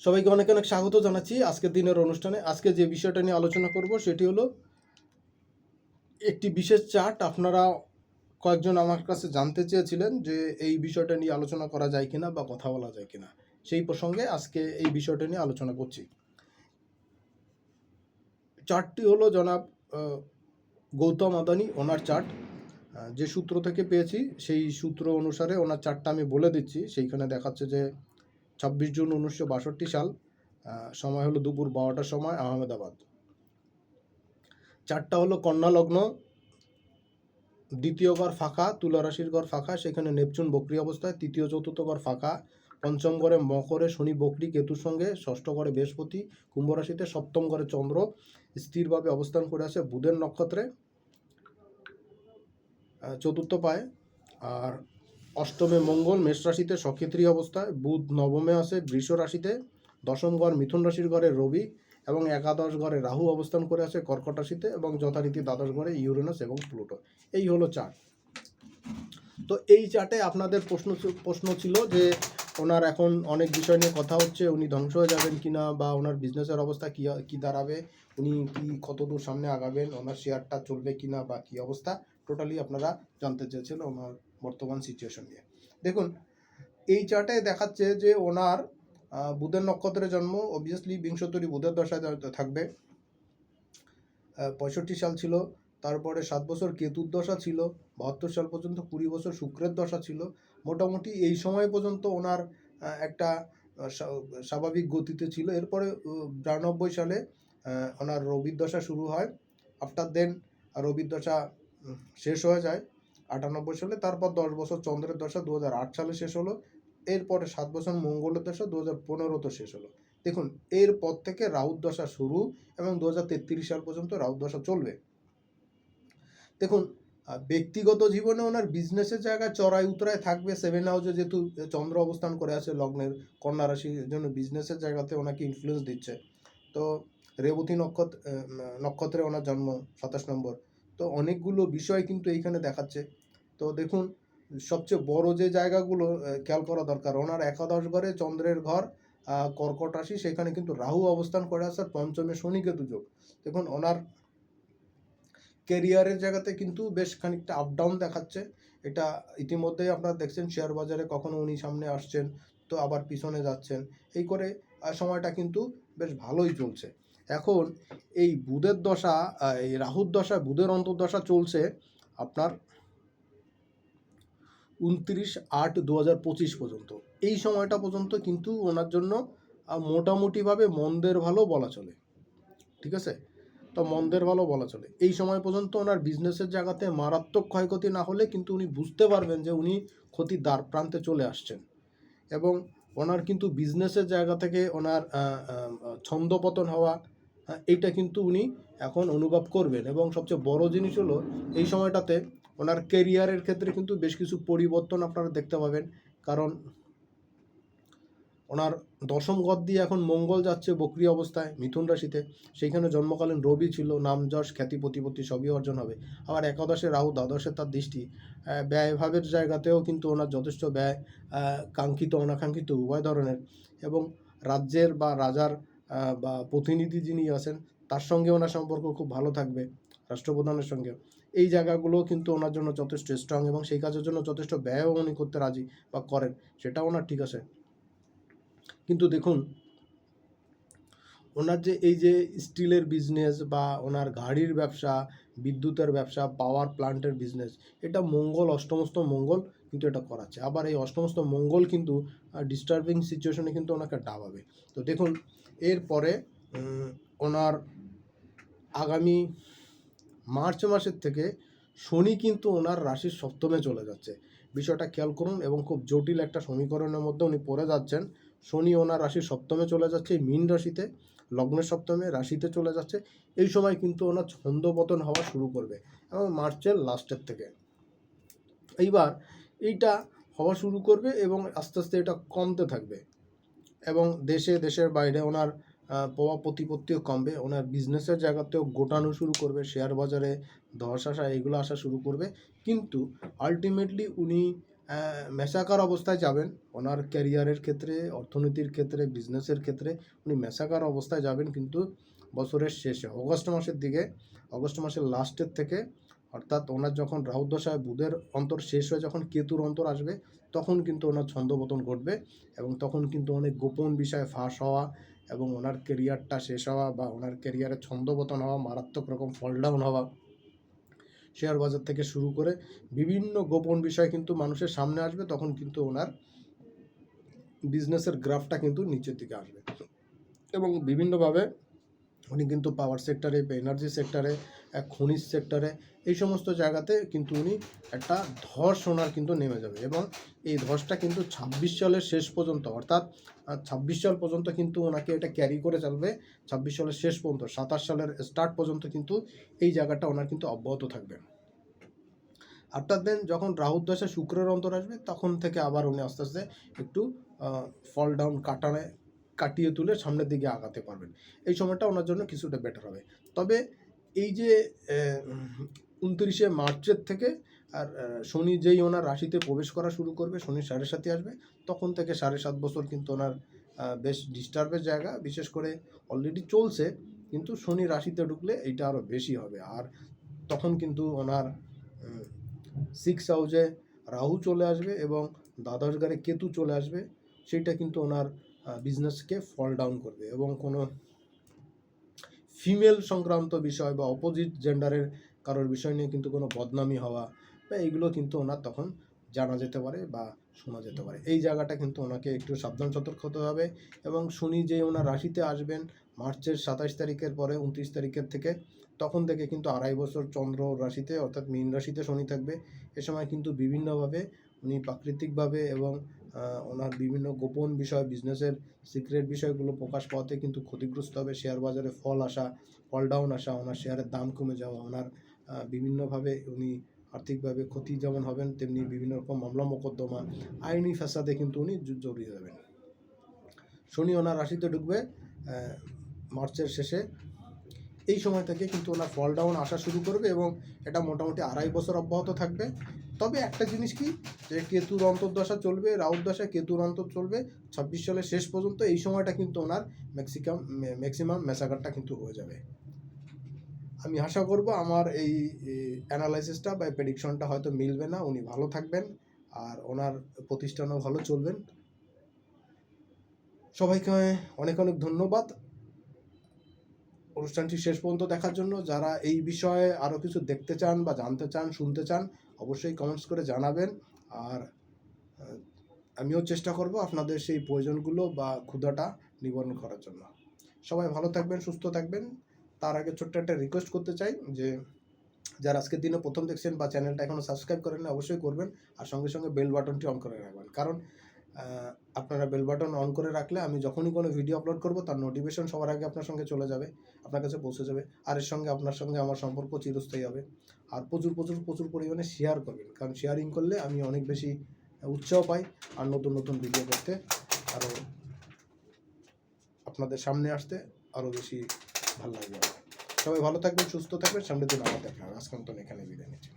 সবাইকে অনেক অনেক স্বাগত জানাচ্ছি আজকের দিনের অনুষ্ঠানে। আজকে যে বিষয়টা নিয়ে আলোচনা করব সেটি হলো একটি বিশেষ চার্ট। আপনারা কয়েকজন আমার কাছে জানতে চেয়েছিলেন যে এই বিষয়টা নিয়ে আলোচনা করা যায় কিনা বা কথা বলা যায় কিনা। সেই প্রসঙ্গে আজকে এই বিষয়টা নিয়ে আলোচনা করছি। চার্টটি হলো জনাব গৌতম আদানি ওনার চার্ট। যে সূত্র থেকে পেয়েছি সেই সূত্র অনুসারে ওনার চার্টটা আমি বলে দিচ্ছি। সেইখানে দেখাচ্ছে যে ছাব্বিশ জুন উনিশশো বাষট্টি সাল সময় হলো দুপুর বারোটার সময়, আহমেদাবাদ। চারটা হলো কন্যা লগ্ন দ্বিতীয় ঘর ফাঁকা তুলা রাশির ঘর ফাঁকা, সেখানে নেপচুন বকরি অবস্থায়, তৃতীয় চতুর্থ ঘর ফাঁকা, পঞ্চম ঘরে মকরে শনি বকরি কেতুর সঙ্গে, ষষ্ঠ ঘরে বৃহস্পতি, কুম্ভ রাশিতে সপ্তম ঘরে চন্দ্র, স্থিরভাবে অবস্থান করে আছে বুধের নক্ষত্রে চতুর্থ পায়, আর অষ্টমে মঙ্গল, মেষ রাশিতে সক্ষেত্রী অবস্থায় বুধ নবমে আছে, বৃষ রাশিতে দশম ঘর, মিথুন রাশির ঘরে রবি এবং একাদশ ঘরে রাহু অবস্থান করে আছে কর্কট রাশিতে এবং যথারীতি দ্বাদশ ঘরে ইউরেনাস এবং প্লুটো। এই হলো চার্ট। তো এই চার্টে আপনাদের প্রশ্ন প্রশ্ন ছিল যে ওনার এখন অনেক বিষয় নিয়ে কথা হচ্ছে, উনি ধ্বংস হয়ে যাবেন কিনা বা ওনার বিজনেসের অবস্থা কী কী দাঁড়াবে, উনি কি কতদূর সামনে আগাবেন, ওনার শেয়ারটা চলবে কিনা বা কী অবস্থা টোটালি আপনারা জানতে চেয়েছেন ওনার বর্তমান সিচুয়েশন নিয়ে। দেখুন, এই চার্টে দেখাচ্ছে যে ওনার বুধের নক্ষত্রে জন্ম অবভিয়াসলি বিংশতরি বুধের দশায় থাকবে। পঁয়ষট্টি সাল ছিল, তারপরে সাত বছর কেতুর দশা ছিল, বাহাত্তর সাল পর্যন্ত কুড়ি বছর শুক্রের দশা ছিল। মোটামুটি এই সময় পর্যন্ত ওনার একটা স্বাভাবিক গতিতে ছিল। এরপরে বিরানব্বই সালে ওনার রবির দশা শুরু হয়। আফটার দেন রবির দশা শেষ হয়ে যায়। আটানব্বই সালে, তারপর দশ বছর চন্দ্রের দশা দু সালে শেষ হলো, এরপরে সাত বছর মঙ্গলের দশা দু হাজার পনেরোতে শেষ হলো। দেখুন, এরপর থেকে রাহুর দশা শুরু এবং দু হাজার তেত্রিশ সাল পর্যন্ত রাহুর দশা চলবে। দেখুন ব্যক্তিগত জীবনে ওনার বিজনেসের জায়গায় চড়াই উতরায় থাকবে। সেভেন হাউসে যেহেতু চন্দ্র অবস্থান করে আছে, লগ্নের কন্যা রাশির জন্য বিজনেসের জায়গাতে ওনাকে ইনফ্লুয়েন্স দিচ্ছে। তো, রেবতী নক্ষত্র নক্ষত্রে ওনার জন্ম সাতাশ নম্বর। তো, অনেকগুলো বিষয় কিন্তু এইখানে দেখাচ্ছে। তো দেখুন, সবচেয়ে বড় যে জায়গাগুলো খেয়াল করা দরকার। ওনার একাদশ ঘরে চন্দ্রের ঘর কর্কট রাশি, সেখানে কিন্তু রাহু অবস্থান করে আছে আর পঞ্চমে শনি কেতু যোগ। দেখুন, ওনার কেরিয়ারের জায়গাতে কিন্তু বেশ খানিকটা আপ ডাউন দেখাচ্ছে। এটা ইতিমধ্যেই আপনারা দেখছেন শেয়ার বাজারে কখনো উনি সামনে আসছেন, তো আবার পিছনে যাচ্ছেন। এই করে সময়টা কিন্তু বেশ ভালোই চলছে। এখন এই বুধের দশা এই রাহুর দশা বুধের অন্তর্দশা চলছে, আপনার উনত্রিশ আট দু হাজার পঁচিশ পর্যন্ত। এই সময়টা পর্যন্ত কিন্তু ওনার জন্য মোটামুটিভাবে মন্দের ভালো বলা চলে। ঠিক আছে? তো মন্দের ভালো বলা চলে। এই সময় পর্যন্ত ওনার বিজনেসের জায়গাতে মারাত্মক ক্ষয়ক্ষতি না হলে কিন্তু উনি বুঝতে পারবেন যে উনি ক্ষতির দ্বার প্রান্তে চলে আসছেন। এবং ওনার কিন্তু বিজনেসের জায়গা থেকে ওনার ছন্দপতন হওয়া এইটা কিন্তু উনি এখন অনুভব করবেন। এবং সবচেয়ে বড় জিনিস হলো, এই সময়টাতে ওনার কেরিয়ারের ক্ষেত্রে কিন্তু বেশ কিছু পরিবর্তন আপনারা দেখতে পাবেন। কারণ ওনার দশম গদ দিয়ে এখন মঙ্গল যাচ্ছে বক্রি অবস্থায়, মিথুন রাশিতে। সেইখানে জন্মকালীন রবি ছিল নাম যশ খ্যাতি, প্রতিপত্তি সবই অর্জন হবে। আবার একাদশে রাহু, দ্বাদশে তার দৃষ্টি। ব্যয়ভাবের জায়গাতেও কিন্তু ওনার যথেষ্ট ব্যয় কাঙ্ক্ষিত, অনাকাঙ্ক্ষিত উভয় ধরনের। এবং রাজ্যের বা রাজার বা প্রতিনিধি যিনি আছেন, তার সঙ্গে ওনার সম্পর্ক খুব ভালো থাকবে, রাষ্ট্রপ্রধানের সঙ্গে। এই জায়গাগুলো কিন্তু ওনার জন্য যথেষ্ট স্ট্রং এবং সেই কাজের জন্য যথেষ্ট ব্যয়ও উনি করতে রাজি বা করেন সেটা ওনার ঠিক আছে। কিন্তু দেখুন, ওনার যে এই যে স্টিলের বিজনেস বা ওনার গাড়ির ব্যবসা, বিদ্যুতের ব্যবসা পাওয়ার প্লান্টের বিজনেস এটা মঙ্গল, অষ্টমস্ত মঙ্গল কিন্তু এটা করাচ্ছে। আবার এই অষ্টমস্ত মঙ্গল কিন্তু ডিস্টার্বিং সিচুয়েশনে কিন্তু ওনাকে ডাবাবে। তো দেখুন, এরপরে ওনার আগামী মার্চ মাসের থেকে শনি কিন্তু ওনার রাশির সপ্তমে চলে যাচ্ছে। বিষয়টা খেয়াল করুন এবং খুব জটিল একটা সমীকরণের মধ্যে উনি পড়ে যাচ্ছেন। শনি ওনার রাশির সপ্তমে চলে যাচ্ছে মীন রাশিতে, লগ্নের সপ্তমে, রাশিতে চলে যাচ্ছে। এই সময় কিন্তু ওনার ছন্দপতন হওয়া শুরু করবে এবং মার্চের লাস্টের থেকে। এইবার এইটা হওয়া শুরু করবে এবং আস্তে আস্তে এটা কমতে থাকবে এবং দেশে, দেশের বাইরে ওনার প্রভাব প্রতিপত্তিও কমবে। ওনার বিজনেসের জায়গাতেও গোটানো শুরু করবে শেয়ার বাজারে ধস আসা, এগুলো আসা শুরু করবে। কিন্তু আলটিমেটলি উনি মেশাকার অবস্থায় যাবেন। ওনার ক্যারিয়ারের ক্ষেত্রে, অর্থনীতির ক্ষেত্রে বিজনেসের ক্ষেত্রে উনি মেশাকার অবস্থায় যাবেন কিন্তু বছরের শেষে, অগস্ট মাসের দিকে, অগস্ট মাসের লাস্টের থেকে। অর্থাৎ ওনার যখন রাহু দশায় বুধের অন্তর শেষ হয়ে যখন কেতুর অন্তর আসবে, তখন কিন্তু ওনার ছন্দপতন ঘটবে এবং তখন কিন্তু অনেক গোপন বিষয় ফাঁস হওয়া এবং ওনার কেরিয়ারটা শেষ হওয়া বা ওনার কেরিয়ারে ছন্দপতন হওয়া, মারাত্মক রকম ফল ডাউন হওয়া শেয়ার বাজার থেকে শুরু করে বিভিন্ন গোপন বিষয় কিন্তু মানুষের সামনে আসবে, তখন কিন্তু ওনার বিজনেসের গ্রাফটা কিন্তু নিচের দিকে আসবে। এবং বিভিন্নভাবে উনি কিন্তু পাওয়ার সেক্টরে এনার্জি সেক্টরে খনিজ সেক্টরে এই সমস্ত জায়গাতে কিন্তু উনি একটা ধস ওনার কিন্তু নেমে যাবে এবং এই ধসটা কিন্তু ছাব্বিশ সালের শেষ পর্যন্ত, অর্থাৎ ছাব্বিশ সাল পর্যন্ত কিন্তু ওনাকে এটা ক্যারি করে চলবে। ছাব্বিশ সালের শেষ পর্যন্ত, সাতাশ সালের স্টার্ট পর্যন্ত কিন্তু এই জায়গাটা ওনার কিন্তু অব্যাহত থাকবে। আফটার দেন যখন রাহুর দশা শুক্রের অন্তর আসবে, তখন থেকে আবার উনি আস্তে আস্তে একটু ফল ডাউন কাটানে কাটিয়ে তুলে সামনের দিকে আগাতে পারবেন। এই সময়টা ওনার জন্য কিছুটা বেটার হবে। তবে এই যে উনত্রিশে মার্চের থেকে আর শনি যেই ওনার রাশিতে প্রবেশ করা শুরু করবে, শনি সাড়ে সাথে আসবে, তখন থেকে সাড়ে সাত বছর কিন্তু ওনার বেশ ডিস্টার্বের জায়গা, বিশেষ করে অলরেডি চলছে, কিন্তু শনি রাশিতে ঢুকলে এইটা আরও বেশি হবে। আর তখন কিন্তু ওনার সিক্স হাউসে রাহু চলে আসবে এবং দ্বাদশ ঘরে কেতু চলে আসবে সেটা কিন্তু ওনার বিজনেসকে ফল ডাউন করবে। এবং কোনো ফিমেল সংক্রান্ত বিষয় বা অপোজিট জেন্ডারের কারোর বিষয় নিয়ে কিন্তু কোনো বদনামি হওয়া বা এইগুলো কিন্তু ওনার তখন জানা যেতে পারে বা শোনা যেতে পারে। এই জায়গাটা কিন্তু ওনাকে একটু সাবধান সতর্ক হতে হবে এবং শুনি যে ওনার রাশিতে আসবেন মার্চের সাতাশ তারিখের পরে উনত্রিশ তারিখের থেকে, তখন থেকে কিন্তু আড়াই বছর চন্দ্র রাশিতে অর্থাৎ মীন রাশিতে শনি থাকবে। এ সময় কিন্তু বিভিন্নভাবে উনি প্রাকৃতিকভাবে এবং ওনার বিভিন্ন গোপন বিষয়, বিজনেসের সিক্রেট বিষয়গুলো প্রকাশ পাওয়াতে কিন্তু ক্ষতিগ্রস্ত হবে। শেয়ার বাজারে ফল আসা, ফল ডাউন আসা, ওনার শেয়ারের দাম কমে যাওয়া, ওনার বিভিন্নভাবে উনি আর্থিকভাবে ক্ষতি যেমন হবেন, তেমনি বিভিন্ন রকম মামলা মোকদ্দমা, আইনি ফ্যাসাদে কিন্তু উনি জড়িয়ে যাবেন। শনি ওনার রাশিতে ঢুকবে মার্চের শেষে। এই সময় থেকে কিন্তু ওনার ফল ডাউন আসা শুরু করবে এবং এটা মোটামুটি আড়াই বছর অব্যাহত থাকবে। তবে একটা জিনিস কি, যে কেতুর অন্তর্দশা চলবে রাউর দশা কেতুর অন্তর চলবে, ছাব্বিশ সালের শেষ পর্যন্ত এই সময়টা কিন্তু ওনার ম্যাক্সিকাম ম্যাক্সিমাম মেসাগারটা কিন্তু হয়ে যাবে। আমি আশা করব আমার এই অ্যানালাইসিসটা বা প্রেডিকশনটা হয়তো মিলবে না, উনি ভালো থাকবেন আর ওনার প্রতিষ্ঠানও ভালো চলবেন। সবাইকে অনেক অনেক ধন্যবাদ। অনুষ্ঠানটি শেষ পর্যন্ত দেখার জন্য। যারা এই বিষয়ে আরও কিছু দেখতে চান বা জানতে চান, শুনতে চান, অবশ্যই কমেন্টস করে জানাবেন। আর আমিও চেষ্টা করব আপনাদের সেই প্রয়োজনগুলো বা ক্ষুধাটা নিবারণ করার জন্য। সবাই ভালো থাকবেন, সুস্থ থাকবেন। তার আগে ছোট্ট একটা রিকোয়েস্ট করতে চাই যে, যারা আজকের দিনে প্রথম দেখছেন বা চ্যানেলটা এখনও সাবস্ক্রাইব করেন না অবশ্যই করবেন আর সঙ্গে সঙ্গে বেল বাটনটি অন করে রাখবেন। কারণ আপনারা বেল বাটন অন করে রাখলে আমি যখনই কোনো ভিডিও আপলোড করব, তার নোটিফিকেশন সবার আগে আপনার সঙ্গে চলে যাবে, আপনার কাছে পৌঁছে যাবে আর এর সঙ্গে আপনার সঙ্গে আমার সম্পর্ক চিরস্থায়ী হবে। আর প্রচুর প্রচুর প্রচুর পরিমাণে শেয়ার করবেন, কারণ শেয়ারিং করলে আমি অনেক বেশি উৎসাহ পাই আর নতুন নতুন ভিডিও করতে আরও আপনাদের সামনে আসতে আরও বেশি ভালো লাগবে সবাই ভালো থাকবেন, সুস্থ থাকবেন। সামনের দিন আবার দেখা হবে। আজকে এখানে বিদায় নিচ্ছি।